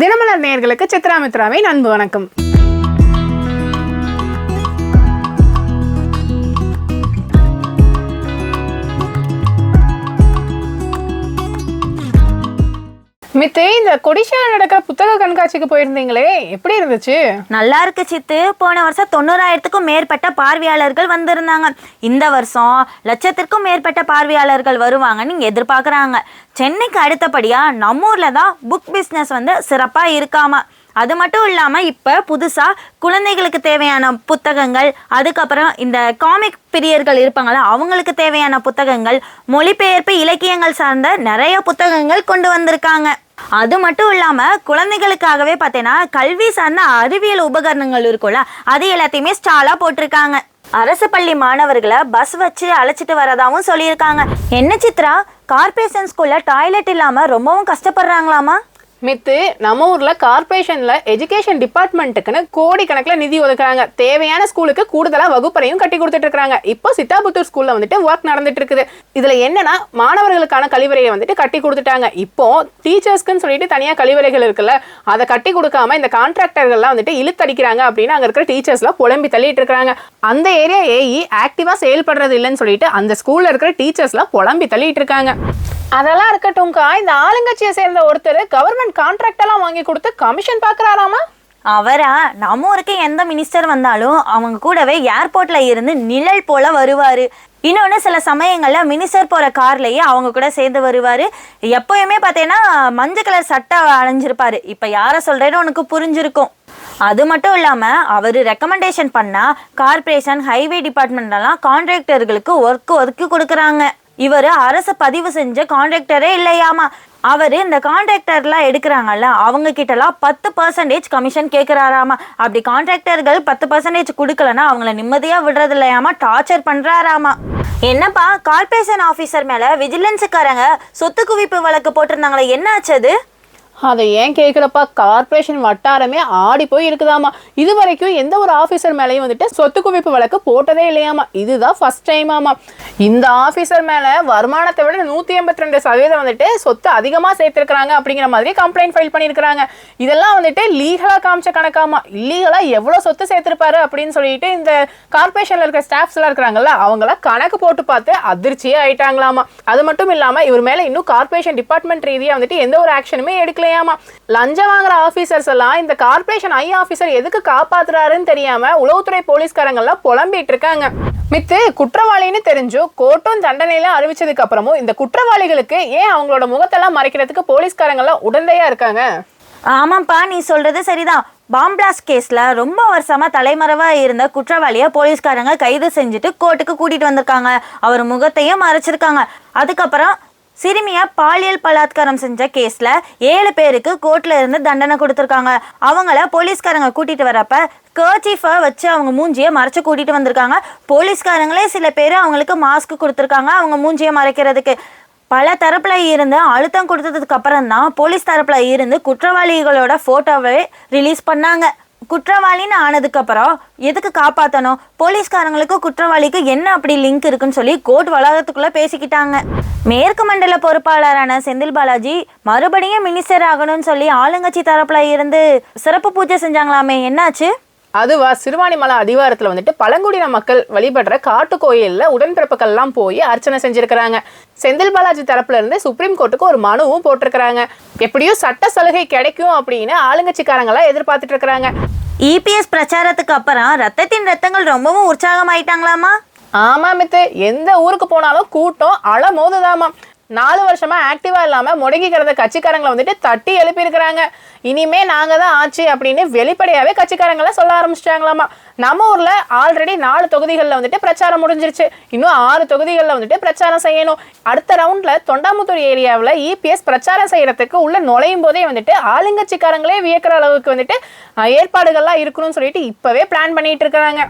தினமலர் நேர்களுக்கு சித்ரா மித்ராவின் அன்பு வணக்கம். மித்து இந்த கொடிஷால நடக்கிற புத்தக கண்காட்சிக்கு போயிருந்தீங்களே. எப்படி இருந்துச்சு? நல்லா இருக்கு சித்து. போன வருஷம் தொண்ணூறாயிரத்துக்கும் மேற்பட்ட பார்வையாளர்கள் வந்திருந்தாங்க. இந்த வருஷம் லட்சத்திற்கும் மேற்பட்ட பார்வையாளர்கள் வருவாங்கன்னு எதிர்பார்க்குறாங்க. சென்னைக்கு அடுத்தபடியாக நம்ம தான் புக் பிஸ்னஸ் வந்து சிறப்பாக இருக்காமல் அது மட்டும் இல்லாமல் இப்போ புதுசாக குழந்தைகளுக்கு தேவையான புத்தகங்கள் அதுக்கப்புறம் இந்த காமிக் பிரியர்கள் இருப்பாங்களா அவங்களுக்கு தேவையான புத்தகங்கள் மொழிபெயர்ப்பு இலக்கியங்கள் சார்ந்த நிறைய புத்தகங்கள் கொண்டு வந்திருக்காங்க. அது மட்டும் இல்லாமல் குழந்தைகளுக்காகவே பார்த்தீங்கன்னா கல்வி சார்ந்த அறிவியல் உபகரணங்கள் இருக்கும்ல அது எல்லாத்தையுமே ஸ்டாலாக போட்டிருக்காங்க. அரசு பள்ளி மாணவர்களை பஸ் வச்சு அழைச்சிட்டு வரதாகவும் சொல்லியிருக்காங்க. என்ன சித்ரா? கார்பரேஷன் ஸ்கூலில் டாய்லெட் இல்லாமல் ரொம்பவும் கஷ்டப்படுறாங்களாமா? மித்து நம்ம ஊரில் கார்பரேஷனில் எஜுகேஷன் டிபார்ட்மெண்ட்டுக்குன்னு கோடி கணக்கில் நிதி ஒதுக்குறாங்க. தேவையான ஸ்கூலுக்கு கூடுதலாக வகுப்பறையும் கட்டி கொடுத்துட்டு இருக்காங்க இப்போ சித்தாபுத்தூர் ஸ்கூலில் வந்துட்டு ஒர்க் நடந்துட்டு இருக்குது இதில் என்னன்னா மாணவர்களுக்கான கழிவறையை வந்துட்டு கட்டி கொடுத்துட்டாங்க. இப்போ டீச்சர்ஸ்க்குன்னு சொல்லிட்டு தனியாக கழிவறைகள் இருக்குல்ல அதை கட்டி கொடுக்காம இந்த கான்ட்ராக்டர்கள்லாம் வந்துட்டு இழுத்தடிக்கிறாங்க அப்படின்னு அங்கே இருக்கிற டீச்சர்ஸ்லாம் புலம்பி தள்ளிட்டு இருக்காங்க அந்த ஏரியா ஏஇ ஆக்டிவாக செயல்படுறது இல்லைன்னு சொல்லிட்டு அந்த ஸ்கூலில் இருக்கிற டீச்சர்ஸ்லாம் புலம்பி தள்ளிட்டு இருக்காங்க அதெல்லாம் இருக்கட்டும்க்கா. இந்த ஆளுங்கட்சியை சேர்ந்த ஒருத்தர் கவர்மெண்ட் கான்ட்ராக்ட் எல்லாம் வாங்கி கொடுத்து கமிஷன் பாக்குறாராமா அவரா? நம்ம ஊருக்கு எந்த மினிஸ்டர் வந்தாலும் அவங்க கூடவே ஏர்போர்ட்ல இருந்து நிழல் போல வருவாரு. இன்னொன்று சில சமயங்களில் மினிஸ்டர் போகிற கார்லேயே அவங்க கூட சேர்ந்து வருவார். எப்போயுமே பார்த்தீங்கன்னா மஞ்சள் கலர் சட்டை அணிஞ்சிருப்பார். இப்போ யாரை சொல்கிறேன்னு உனக்கு புரிஞ்சிருக்கும். அது மட்டும் இல்லாமல் அவர் ரெக்கமெண்டேஷன் பண்ணால் கார்ப்பரேஷன் ஹைவே டிபார்ட்மெண்ட்லாம் கான்ட்ராக்டர்களுக்கு ஒர்க் ஒதுக்கி கொடுக்குறாங்க. இவர் அரசு பதிவு செஞ்ச கான்ட்ராக்டரே இல்லையாமா? அவர் இந்த கான்ட்ராக்டர்லாம் எடுக்கிறாங்கல்ல அவங்க கிட்டலாம் பத்து பர்சன்டேஜ் கமிஷன் கேட்குறாராமா அப்படி கான்ட்ராக்டர்கள் பத்து பர்சன்டேஜ் கொடுக்கலன்னா அவங்கள நிம்மதியாக விடுறது இல்லையாமா டார்ச்சர் பண்ணுறாராமா என்னப்பா கார்ப்பரேஷன் ஆஃபீஸர் மேலே விஜிலன்ஸுக்காரங்க சொத்து குவிப்பு வழக்கு போட்டிருந்தாங்களே என்ன ஆச்சு அது? அதை ஏன் கேட்குறப்பா? கார்ப்பரேஷன் வட்டாரமே ஆடி போய் இருக்குதாமா இது வரைக்கும் எந்த ஒரு ஆஃபீஸர் மேலேயும் வந்துட்டு சொத்து குவிப்பு வழக்கு போட்டதே இல்லையாமா இதுதான் ஃபர்ஸ்ட் டைம் ஆமா இந்த ஆஃபீஸர் மேலே வருமானத்தை விட நூற்றி எண்பத்தி ரெண்டு சதவீதம் வந்துட்டு சொத்து அதிகமாக சேர்த்துருக்குறாங்க அப்படிங்கிற மாதிரி கம்ப்ளைண்ட் ஃபைல் பண்ணியிருக்கிறாங்க. இதெல்லாம் வந்துட்டு லீகலாக காமிச்ச கணக்காமா இல்லீகலாக எவ்வளோ சொத்து சேர்த்துருப்பாரு அப்படின்னு சொல்லிட்டு இந்த கார்ப்பரேஷனில் இருக்கிற ஸ்டாஃப்ஸ்லாம் இருக்கிறாங்கல்ல அவங்கள கணக்கு போட்டு பார்த்து அதிர்ச்சியே ஆயிட்டாங்களாமா அது மட்டும் இல்லாமல் இவர் மேலே இன்னும் கார்ப்பரேஷன் டிபார்ட்மெண்ட் ரீதியாக வந்துட்டு எந்த ஒரு ஆக்ஷனுமே எடுக்கலையாமா லஞ்சம் வாங்குற ஆஃபீஸர்ஸ் எல்லாம் இந்த கார்ப்பரேஷன் ஐ ஆஃபீஸர் எதுக்கு காப்பாத்துறாருன்னு தெரியாம உளவுத்துறை போலீஸ்காரங்கள்லாம் புலம்பிட்டு இருக்காங்க. மித்து குற்றவாளின்னு தெரிஞ்சும் கோர்ட்டும் தண்டனையில அறிவிச்சதுக்கு அப்புறமும் இந்த குற்றவாளிகளுக்கு ஏன் அவங்களோட முகத்தெல்லாம் மறைக்கிறதுக்கு போலீஸ்காரங்கெல்லாம் உடந்தையா இருக்காங்க? ஆமாப்பா நீ சொல்றது சரிதான். பாம்பிளாஸ் கேஸில் ரொம்ப வருஷமா தலைமறைவாக இருந்த குற்றவாளியை போலீஸ்காரங்க கைது செஞ்சுட்டு கோர்ட்டுக்கு கூட்டிகிட்டு வந்திருக்காங்க. அவர் முகத்தையும் மறைச்சிருக்காங்க. அதுக்கப்புறம் சிறுமியை பாலியல் பலாத்காரம் செஞ்ச கேஸ்ல ஏழு பேருக்கு கோர்ட்ல இருந்து தண்டனை கொடுத்துருக்காங்க. அவங்கள போலீஸ்காரங்க கூட்டிட்டு வரப்ப கர்ச்சீஃபை வச்சு அவங்க மூஞ்சியை மறைச்சு கூட்டிட்டு வந்திருக்காங்க. போலீஸ்காரங்களே சில பேர் அவங்களுக்கு மாஸ்க் கொடுத்துருக்காங்க அவங்க மூஞ்சியை மறைக்கிறதுக்கு. பல தரப்பில் இருந்து அழுத்தம் கொடுத்ததுக்கு அப்புறம் தான் போலீஸ் தரப்பில் இருந்து குற்றவாளிகளோட ஃபோட்டோவை ரிலீஸ் பண்ணாங்க. குற்றவாளின்னு ஆனதுக்கு அப்புறம் எதுக்கு காப்பாற்றணும் போலீஸ்காரங்களுக்கு குற்றவாளிக்கு என்ன அப்படி லிங்க் இருக்குன்னு சொல்லி கோர்ட் வளாகத்துக்குள்ள பேசிக்கிட்டாங்க. மேற்கு மண்டல பொறுப்பாளரான செந்தில் பாலாஜி மறுபடியும் மினிஸ்டர் ஆகணும்னு சொல்லி ஆளுங்கட்சி தரப்புல இருந்து சிறப்பு பூஜை செஞ்சாங்களாமே என்னாச்சு? அதுவா சிறுவாணிமலை அதிகாரத்தில் வந்துட்டு பழங்குடியின மக்கள் வழிபடுற காட்டு கோயில்ல உடன்பிறப்புகள்லாம் போய் அர்ச்சனை செஞ்சிருக்கிறாங்க. செந்தில் பாலாஜி தரப்புல இருந்து சுப்ரீம் கோர்ட்டுக்கு ஒரு மனுவும் போட்டிருக்கிறாங்க. எப்படியும் சட்ட சலுகை கிடைக்கும் அப்படின்னு ஆளுங்கட்சிக்காரங்க எதிர்பார்த்துட்டு இருக்கிறாங்க. இபிஎஸ் பிரச்சாரத்துக்கு அப்புறம் ரத்தத்தின் ரத்தங்கள் ரொம்பவும் உற்சாகமாயிட்டாங்களாமா? ஆமா மித்து. எந்த ஊருக்கு போனாலும் கூட்டம் அல மோதுதாமா நாலு வருஷமா ஆக்டிவா இல்லாம முடங்கி கிடந்த கட்சிக்காரங்களை வந்துட்டு தட்டி எழுப்பி இருக்கிறாங்க இனிமே நாங்க தான் ஆச்சு அப்படின்னு வெளிப்படையாவே கட்சிக்காரங்களை சொல்ல ஆரம்பிச்சிட்டாங்களாமா. நம்ம ஊர்ல ஆல்ரெடி நாலு தொகுதிகளில் வந்துட்டு பிரச்சாரம் முடிஞ்சிருச்சு. இன்னும் ஆறு தொகுதிகளில் வந்துட்டு பிரச்சாரம் செய்யணும். அடுத்த ரவுண்ட்ல தொண்டாமுத்தூர் ஏரியாவில் இபிஎஸ் பிரச்சாரம் செய்யறதுக்கு உள்ள நுழையும் போதே வந்துட்டு ஆளுங்கட்சிக்காரங்களே வியக்கிற அளவுக்கு வந்துட்டு ஏற்பாடுகள்லாம் இருக்கணும்னு சொல்லிட்டு இப்பவே பிளான் பண்ணிட்டு இருக்கிறாங்க.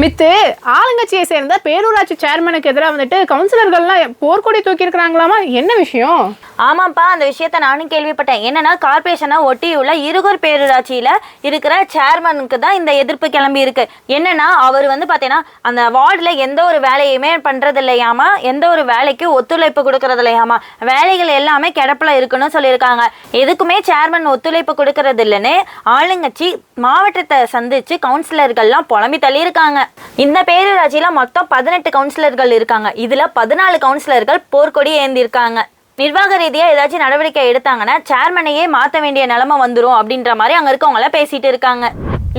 மித்து ஆளுங்கட்சியை சேர்ந்த பேரூராட்சி சேர்மனுக்கு எதிராக வந்துட்டு கவுன்சிலர்கள்லாம் போர்க்கொடி தூக்கி இருக்கிறாங்களாமா என்ன விஷயம்? ஆமாப்பா அந்த விஷயத்த நானும் கேள்விப்பட்டேன். என்னன்னா கார்பரேஷனை ஒட்டியுள்ள இருகூர் பேரூராட்சியில இருக்கிற சேர்மனுக்கு தான் இந்த எதிர்ப்பு கிளம்பி இருக்கு. என்னன்னா அவர் வந்து பார்த்தீங்கன்னா அந்த வார்டில் எந்த ஒரு வேலையுமே பண்றது இல்லையாமா எந்த ஒரு வேலைக்கு ஒத்துழைப்பு கொடுக்கறது இல்லையாமா வேலைகள் எல்லாமே கிடப்பில் இருக்குன்னு சொல்லியிருக்காங்க. எதுக்குமே சேர்மன் ஒத்துழைப்பு கொடுக்கறது இல்லைன்னு ஆளுங்கட்சி மாவட்டத்தை சந்திச்சு கவுன்சிலர்கள்லாம் புலம்பி தள்ளியிருக்காங்க. இந்த பேரூராட்சியில மொத்தம் பதினெட்டு கவுன்சிலர்கள் இருக்காங்க. இதுல பதினாலு கவுன்சிலர்கள் போர்க்கொடி ஏந்திருக்காங்க. நிர்வாக ரீதியா ஏதாச்சும் நடவடிக்கை எடுத்தாங்கன்னா சேர்மனையே மாத்த வேண்டிய நிலைமை வந்துடும் அப்படின்ற மாதிரி அங்க இருக்கவங்கள பேசிட்டு இருக்காங்க.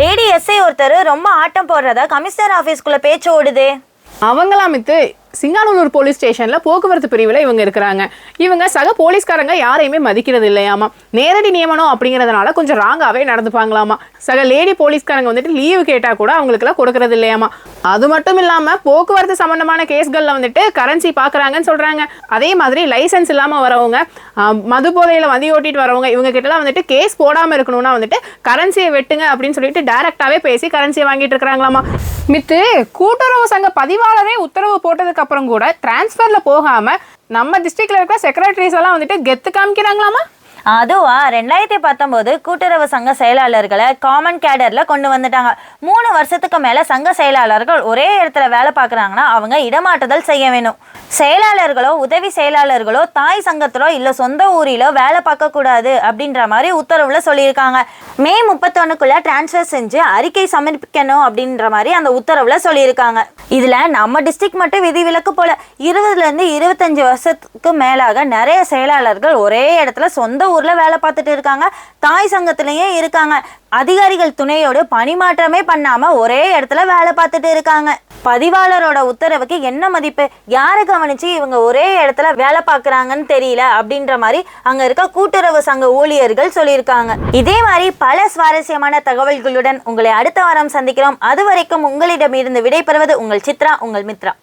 லேடி எஸ்ஐ ஒருத்தர் ரொம்ப ஆட்டம் போடுறதா கமிஷனர் ஆபீஸ்க்குள்ள பேச்சு ஓடுது. அவங்களா மித்து சிங்கானூர் போலீஸ் ஸ்டேஷன்ல போக்குவரத்து பிரிவில் இவங்க இருக்கிறாங்க. இவங்க சக போலீஸ்காரங்க யாரையுமே மதிக்கிறது இல்லையாமா? நேரடி நியமனம் அப்படிங்கிறதுனால கொஞ்சம் ராங்காகவே நடந்துப்பாங்களாமா? சக லேடி போலீஸ்காரங்க வந்துட்டு லீவு கேட்டால் கூட அவங்களுக்குலாம் கொடுக்கறது இல்லையாமா? அது மட்டும் இல்லாமல் போக்குவரத்து சம்பந்தமான கேஸ்களில் வந்துட்டு கரன்சி பார்க்குறாங்கன்னு சொல்கிறாங்க அதே மாதிரி லைசன்ஸ் இல்லாமல் வரவங்க மது போதையில் வண்டி ஓட்டிட்டு வரவங்க இவங்க கிட்டலாம் வந்துட்டு கேஸ் போடாமல் இருக்கணும்னா வந்துட்டு கரன்சியை வெட்டுங்க அப்படின்னு சொல்லிட்டு டைரக்டாவே பேசி கரன்சியை வாங்கிட்டு இருக்கிறாங்களாமா? மித்து கூட்டுறவு சங்க பதிவாளரே உத்தரவு போட்டதுக்கு அப்புறம் கூட டிரான்ஸ்ஃபரில் போகாமல் நம்ம டிஸ்ட்ரிக்டில் இருக்கிற செக்ரட்டரிஸ் எல்லாம் வந்துட்டு கெத்து காமிக்கிறாங்களாமா? அதுவா? ரெண்டாயிரத்தி பத்தொம்போது கூட்டுறவு சங்க செயலாளர்களை காமன் கேடர்ல கொண்டு வந்துட்டாங்க. மூணு வருஷத்துக்கு மேல சங்க செயலாளர்கள் ஒரே இடத்துல வேலை பார்க்குறாங்கன்னா அவங்க இடமாற்றுதல் செய்ய வேணும். செயலாளர்களோ உதவி செயலாளர்களோ தாய் சங்கத்திலோ இல்லை சொந்த ஊரிலோ வேலை பார்க்கக்கூடாது அப்படின்ற மாதிரி உத்தரவில் சொல்லியிருக்காங்க. மே முப்பத்தொன்னுக்குள்ள டிரான்ஸ்ஃபர் செஞ்சு அறிக்கை சமர்ப்பிக்கணும் அப்படின்ற மாதிரி அந்த உத்தரவில் சொல்லியிருக்காங்க. இதில் நம்ம டிஸ்ட்ரிக்ட் மட்டும் விதிவிலக்கு போல இருபதுலேருந்து இருபத்தஞ்சு வருஷத்துக்கு மேலாக நிறைய செயலாளர்கள் ஒரே இடத்துல சொந்த ஊரில் வேலை பார்த்துட்டு இருக்காங்க. தாய் சங்கத்திலயும் இருக்காங்க. அதிகாரிகள் துணையோடு பணிமாற்றமே பண்ணாமல் ஒரே இடத்துல வேலை பார்த்துட்டு இருக்காங்க. பதிவாளரோட உத்தரவுக்கு என்ன மதிப்பு? யாரை கவனிச்சு இவங்க ஒரே இடத்துல வேலை பார்க்குறாங்கன்னு தெரியல அப்படின்ற மாதிரி அங்க இருக்க கூட்டுறவு சங்க ஊழியர்கள் சொல்லியிருக்காங்க. இதே மாதிரி பல சுவாரஸ்யமான தகவல்களுடன் உங்களை அடுத்த வாரம் சந்திக்கிறோம். அது வரைக்கும் உங்களிடமிருந்து விடைபெறுவது உங்கள் சித்ரா உங்கள் மித்ரா.